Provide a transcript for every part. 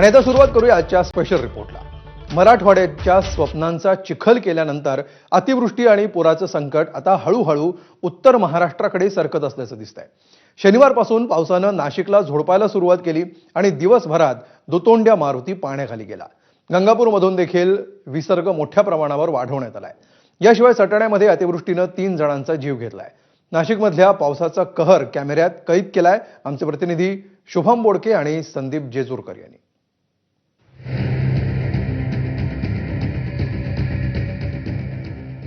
आणि आता सुरुवात करूया आजच्या स्पेशल रिपोर्टला मराठवाड्याच्या स्वप्नांचा चिखल केल्यानंतर अतिवृष्टी आणि पुराचं संकट आता हळूहळू उत्तर महाराष्ट्राकडे सरकत असल्याचं दिसतंय. शनिवारपासून पावसानं नाशिकला झोडपायला सुरुवात केली आणि दिवसभरात दुतोंड्या मारुती पाण्याखाली गेला. गंगापूरमधून देखील विसर्ग मोठ्या प्रमाणावर वाढवण्यात आलाय. याशिवाय सटाण्यामध्ये अतिवृष्टीनं तीन जणांचा जीव घेतलाय. नाशिकमधल्या पावसाचा कहर कॅमेऱ्यात कैद केलाय. आमचे प्रतिनिधी शुभम बोडके आणि संदीप जेजूरकर यांनी.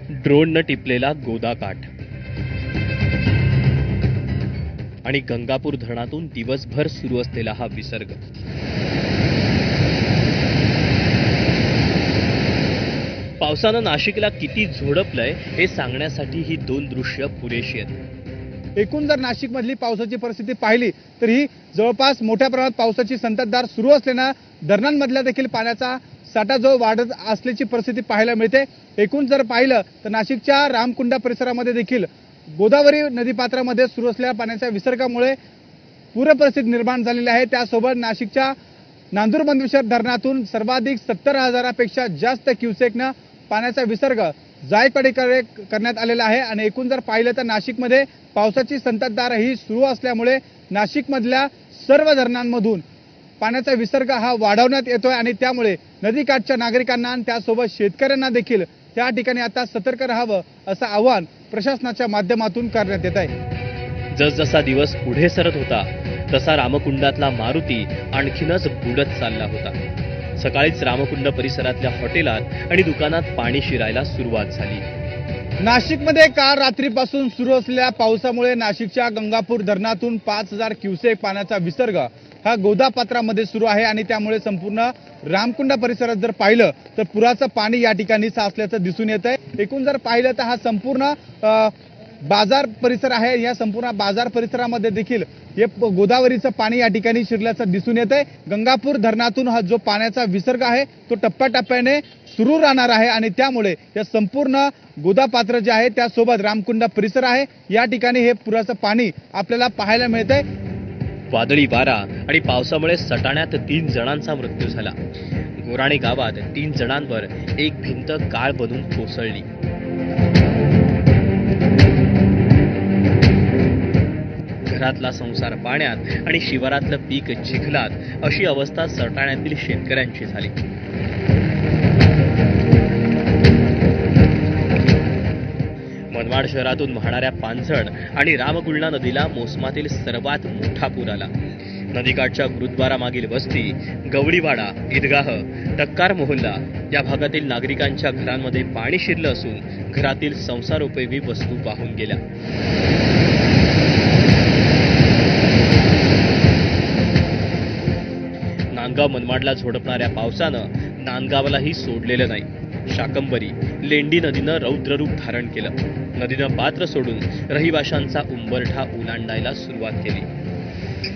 ड्रोननं टिपलेला गोदाकाठ. आणि गंगापूर धरणातून दिवसभर सुरू असलेला हा विसर्ग. पावसानं नाशिकला किती झोडपलंय हे सांगण्यासाठी ही दोन दृश्य पुरेशी आहेत. एकूण जर नाशिकमधली पावसाची परिस्थिती पाहिली तर ही जवळपास मोठ्या प्रमाणात पावसाची संततधार सुरू असल्यानं धरणांमधल्या देखील पाण्याचा साठा जो वाढत असल्याची परिस्थिती पाहायला मिळते. एकूण जर पाहिलं तर नाशिकच्या रामकुंडा परिसरामध्ये देखील गोदावरी नदीपात्रामध्ये सुरू असलेल्या पाण्याच्या विसर्गामुळे पूरपरिस्थिती निर्माण झालेली आहे. त्यासोबत नाशिकच्या नांदूर बंदुशर धरणातून सर्वाधिक सत्तर हजारापेक्षा जास्त क्युसेकनं पाण्याचा विसर्ग जायकवाडीकडे करण्यात आलेला आहे आणि एकूण जर पाहिलं तर नाशिकमध्ये पावसाची संततधार ही सुरू असल्यामुळे नाशिकमधल्या सर्व धरणांमधून पाण्याचा विसर्ग हा वाढवण्यात येतोय आणि त्यामुळे नदीकाठच्या नागरिकांना आणि त्यासोबत शेतकऱ्यांना देखील त्या ठिकाणी आता सतर्क राहावं असं आवाहन प्रशासनाच्या माध्यमातून करण्यात येत आहे. जसजसा दिवस पुढे सरत होता तसा रामकुंडातला मारुती आणखीनच बुडत चालला होता. सकाळीच रामकुंड परिसरातल्या हॉटेलात आणि दुकानात पाणी शिरायला सुरुवात झाली. नाशिकमध्ये काल रात्रीपासून सुरू असलेल्या पावसामुळे नाशिकच्या गंगापूर धरणातून पाच हजार क्युसेक पाण्याचा विसर्ग हा गोदापात्रामध्ये सुरू आहे आणि त्यामुळे संपूर्ण रामकुंडा परिसरात जर पाहिलं तर पुराचं पाणी या ठिकाणी साचल्याचं दिसून येत आहे एकूण जर पाहिलं तर हा संपूर्ण बाजार परिसर आहे. या संपूर्ण बाजार परिसरामध्ये देखील हे गोदावरीचं पाणी या ठिकाणी शिरल्याचं दिसून येत आहे गंगापूर धरणातून हा जो पाण्याचा विसर्ग आहे तो टप्प्याटप्प्याने सुरू राहणार आहे आणि त्यामुळे या संपूर्ण गोदापात्र जे आहे त्यासोबत रामकुंड परिसर आहे. या ठिकाणी हे पुराचं पाणी आपल्याला पाहायला मिळतंय. वादळी वारा आणि पावसामुळे सटाण्यात तीन जणांचा मृत्यू झाला. गोराणे गावात तीन जणांवर एक भिंत गाळ बनून कोसळली. घरातला संसार पाण्यात आणि शिवारातलं पीक चिखलात अशी अवस्था सटाण्यातील शेतकऱ्यांची झाली. मनमाड शहरातून वाहणाऱ्या पानझण आणि रामगुळणा नदीला मोसमातील सर्वात मोठा पूर आला. नदीकाठच्या गुरुद्वारामागील वस्ती गवळीवाडा ईदगाह टक्कार मोहल्ला या भागातील नागरिकांच्या घरांमध्ये पाणी शिरलं असून घरातील संसारोपयोगी वस्तू वाहून गेल्या. नांदगाव मनमाडला झोडपणाऱ्या पावसानं नांदगावलाही सोडलेलं नाही. शाकंबरी लेंडी नदीनं रौद्ररूप धारण केलं. नदीनं पात्र सोडून रहिवाशांचा उंबरठा ओलांडायला सुरुवात केली.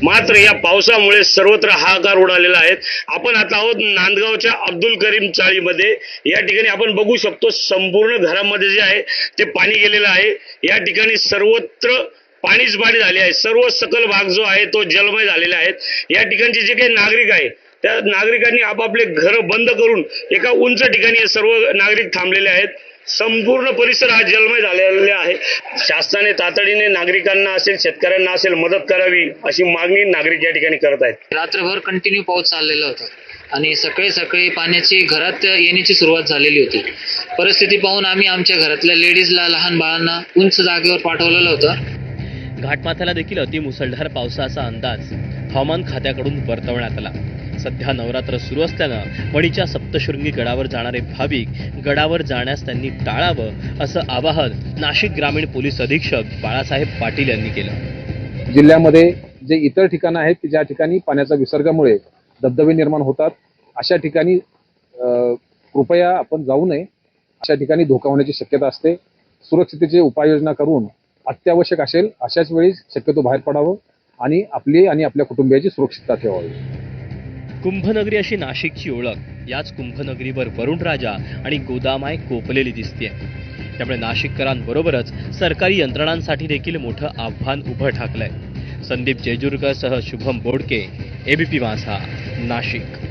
मात्र या पावसामुळे सर्वत्र हाहाकार उडालेला आहे. आपण आता आहोत नांदगावच्या अब्दुल करीम चाळीमध्ये. या ठिकाणी आपण बघू शकतो संपूर्ण घरामध्ये जे आहे ते पाणी गेलेलं आहे. या ठिकाणी सर्वत्र पाणीच पाणी झाले आहे. सर्व सकल भाग जो आहे तो जलमय झालेला आहे. या ठिकाणचे जे काही नागरिक आहे त्या नागरिकांनी आपापले घर बंद करून एका उंच ठिकाणी हे सर्व नागरिक थांबलेले आहेत. संपूर्ण परिसर हा जलमय झालेला आहे. शासनाने तातडीने नागरिकांना असेल शेतकऱ्यांना असेल मदत करावी अशी मागणी नागरिक या ठिकाणी करत आहेत. रात्रभर कंटिन्यू पाऊस चाललेला होता. आणि सकाळी सकाळी पाण्याची घरात येण्याची सुरुवात झालेली होती. परिस्थिती पाहून आम्ही आमच्या घरातल्या लेडीजला लहान बाळांना उंच जागेवर पाठवलेलं होतं. घाटमाथ्याला देखील अतिमुसळधार पावसाचा अंदाज हवामान खात्याकडून वर्तवण्यात आला. सध्या नवरात्र सुरू असल्यानं मडीच्या सप्तशृंगी गडावर जाणारे भाविक गडावर जाण्यास त्यांनी टाळावं असं आवाहन नाशिक ग्रामीण पोलीस अधीक्षक बाळासाहेब पाटील यांनी केलं. जिल्ह्यामध्ये जे इतर ठिकाणं आहेत की ज्या ठिकाणी पाण्याच्या विसर्गामुळे धबधबे निर्माण होतात अशा ठिकाणी कृपया आपण जाऊ नये. अशा ठिकाणी धोका होण्याची शक्यता असते. सुरक्षितेची उपाययोजना करून अत्यावश्यक असेल अशाच वेळी शक्यतो बाहेर पडावं आणि आपली आणि आपल्या कुटुंबियाची सुरक्षितता ठेवावी. कुंभनगरी अशी नाशिकची ओळख. याच कुंभनगरीवर वरुण राजा आणि गोदामाय कोपलेली दिसते त्यामुळे नाशिककरांबरोबरच सरकारी यंत्रणांसाठी देखील मोठं आव्हान उभं ठाकलंय. संदीप जेजुरकर सह शुभम बोडके एबीपी माझा नाशिक.